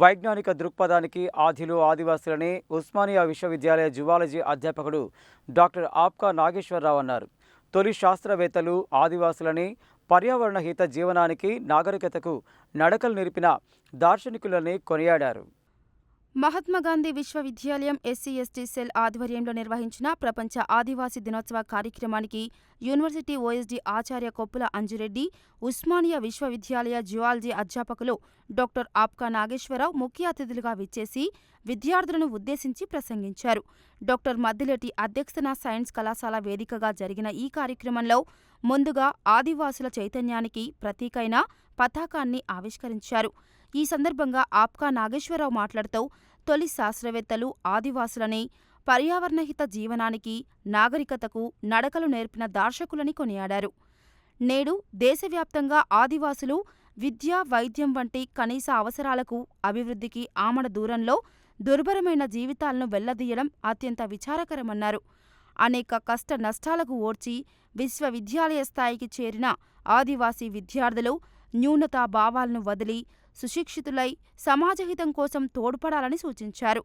వైజ్ఞానిక దృక్పథానికి ఆదిలో ఆదివాసులని ఉస్మానియా విశ్వవిద్యాలయ జువాలజీ అధ్యాపకుడు డాక్టర్ ఆప్కా నాగేశ్వరరావు అన్నారు. తొలి శాస్త్రవేత్తలు ఆదివాసులని పర్యావరణ హిత జీవనానికి నాగరికతకు నడకలు నిరిపిన దార్శనికులని కొనియాడారు. మహాత్మాగాంధీ విశ్వవిద్యాలయం ఎస్సీ ఎస్టీ సెల్ ఆధ్వర్యంలో నిర్వహించిన ప్రపంచ ఆదివాసీ దినోత్సవ కార్యక్రమానికి యూనివర్సిటీ ఓఎస్డీ ఆచార్య కొప్పుల అంజురెడ్డి ఉస్మానియా విశ్వవిద్యాలయ జువాలజీ అధ్యాపకులు డాక్టర్ ఆప్కా నాగేశ్వరరావు ముఖ్య అతిథులుగా విచ్చేసి విద్యార్థులను ఉద్దేశించి ప్రసంగించారు. డాక్టర్ మద్దిలేటి అధ్యక్షతన సైన్స్ కళాశాల వేదికగా జరిగిన ఈ కార్యక్రమంలో ముందుగా ఆదివాసుల చైతన్యానికి ప్రతీకైన పతాకాన్ని ఆవిష్కరించారు. ఈ సందర్భంగా ఆప్కా నాగేశ్వరరావు మాట్లాడుతూ తొలి శాస్త్రవేత్తలు ఆదివాసులని పర్యావరణహిత జీవనానికి నాగరికతకు నడకలు నేర్పిన దార్శకులని కొనియాడారు. నేడు దేశవ్యాప్తంగా ఆదివాసులు విద్య వైద్యం వంటి కనీస అవసరాలకు అభివృద్ధికి ఆమడ దూరంలో దుర్భరమైన జీవితాలను వెళ్ళదీయడం అత్యంత విచారకరమన్నారు. అనేక కష్ట నష్టాలకు ఓర్చి విశ్వవిద్యాలయ స్థాయికి చేరిన ఆదివాసీ విద్యార్థులు న్యూనతా భావాలను వదిలి సుశిక్షితులై సమాజహితం కోసం తోడ్పడాలని సూచించారు.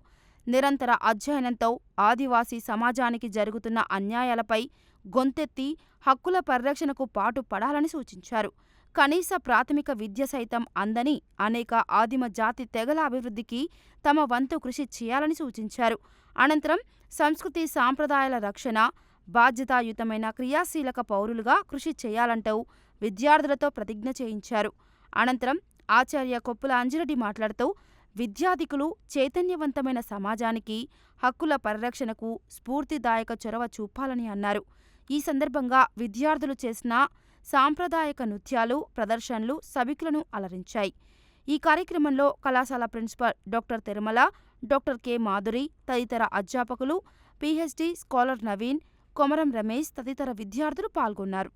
నిరంతర అధ్యయనంతో ఆదివాసీ సమాజానికి జరుగుతున్న అన్యాయాలపై గొంతెత్తి హక్కుల పరిరక్షణకు పాటు పడాలని సూచించారు. కనీస ప్రాథమిక విద్య సైతం అందని అనేక ఆదిమ జాతి తెగల అభివృద్ధికి తమ వంతు కృషి చేయాలని సూచించారు. అనంతరం సంస్కృతి సాంప్రదాయాల రక్షణ బాధ్యతాయుతమైన క్రియాశీలక పౌరులుగా కృషి చేయాలంటూ విద్యార్థులతో ప్రతిజ్ఞ చేయించారు. అనంతరం ఆచార్య కొప్పుల అంజిరెడ్డి మాట్లాడుతూ విద్యాధికులు చైతన్యవంతమైన సమాజానికి హక్కుల పరిరక్షణకు స్ఫూర్తిదాయక చొరవ చూపాలని అన్నారు. ఈ సందర్భంగా విద్యార్థులు చేసిన సాంప్రదాయక నృత్యాలు ప్రదర్శనలు సభికులను అలరించాయి. ఈ కార్యక్రమంలో కళాశాల principal doctor Tirumala doctor K Madhuri తదితర అధ్యాపకులు పిహెచ్డి స్కాలర్ నవీన్ కొమరం రమేష్ తదితర విద్యార్థులు పాల్గొన్నారు.